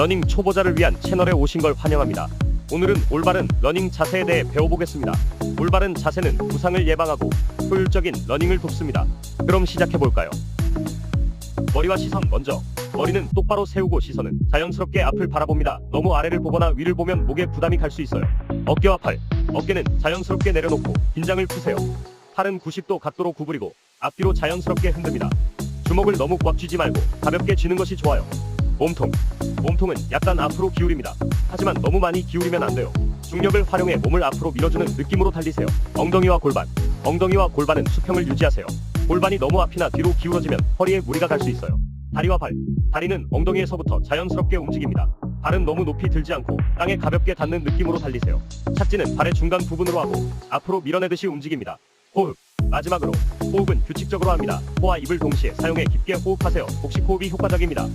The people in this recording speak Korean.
러닝 초보자를 위한 채널에 오신 걸 환영합니다. 오늘은 올바른 러닝 자세에 대해 배워보겠습니다. 올바른 자세는 부상을 예방하고 효율적인 러닝을 돕습니다. 그럼 시작해 볼까요? 머리와 시선 먼저. 머리는 똑바로 세우고 시선은 자연스럽게 앞을 바라봅니다. 너무 아래를 보거나 위를 보면 목에 부담이 갈 수 있어요. 어깨와 팔. 어깨는 자연스럽게 내려놓고 긴장을 푸세요. 팔은 90도 각도로 구부리고 앞뒤로 자연스럽게 흔듭니다. 주먹을 너무 꽉 쥐지 말고 가볍게 쥐는 것이 좋아요. 몸통. 몸통은 약간 앞으로 기울입니다. 하지만 너무 많이 기울이면 안 돼요. 중력을 활용해 몸을 앞으로 밀어주는 느낌으로 달리세요. 엉덩이와 골반. 엉덩이와 골반은 수평을 유지하세요. 골반이 너무 앞이나 뒤로 기울어지면 허리에 무리가 갈 수 있어요. 다리와 발. 다리는 엉덩이에서부터 자연스럽게 움직입니다. 발은 너무 높이 들지 않고 땅에 가볍게 닿는 느낌으로 달리세요. 착지는 발의 중간 부분으로 하고 앞으로 밀어내듯이 움직입니다. 호흡. 마지막으로 호흡은 규칙적으로 합니다. 코와 입을 동시에 사용해 깊게 호흡하세요. 복식 호흡이 효과적입니다.